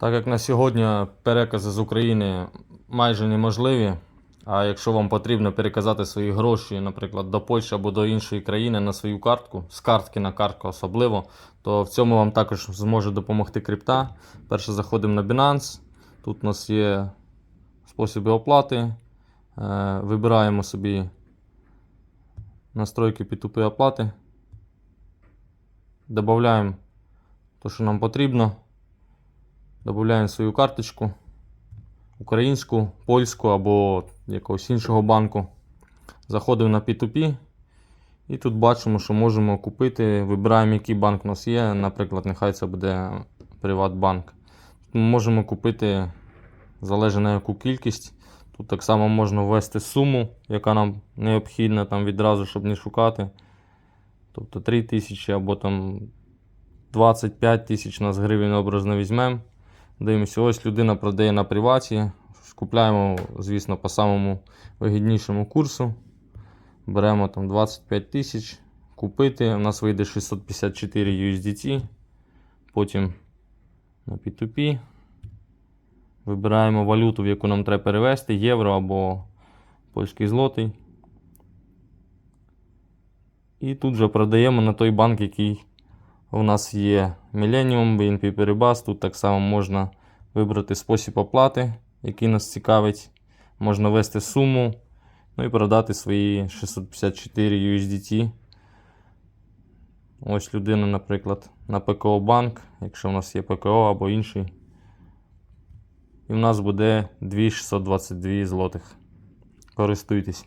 Так як на сьогодні перекази з України майже неможливі, а якщо вам потрібно переказати свої гроші, наприклад, до Польщі або до іншої країни на свою картку, з картки на картку особливо, то в цьому вам також зможе допомогти крипта. Перше заходимо на Binance. Тут у нас є способи оплати. Е, Вибираємо собі настройки P2P оплати. Додаємо те, що нам потрібно. Додаємо свою карточку українську, польську або якогось іншого банку. Заходимо на P2P. І тут бачимо, що можемо купити. Вибираємо, який банк у нас є. Наприклад, нехай це буде. Ми можемо купити залежно на яку кількість. Тут так само можна ввести суму, яка нам необхідна там відразу, щоб не шукати. Тобто 3 тисячі або там 25 тисяч нас гривень образно візьмемо. Дивимося, ось людина продає на приваті. Купляємо, звісно, по самому вигіднішому курсу. Беремо там 25 тисяч. Купити. У нас вийде 654 USDT. Потім на P2P. Вибираємо валюту, в яку нам треба перевести, євро або польський злотий. І тут же продаємо на той банк, який у нас є Millennium, BNP Paribas. Тут так само можна вибрати спосіб оплати, який нас цікавить. Можна ввести суму, ну і продати свої 654 USDT. Ось людина, наприклад, на ПКО банк, якщо в нас є ПКО або інший. І в нас буде 2622 злотих. Користуйтесь.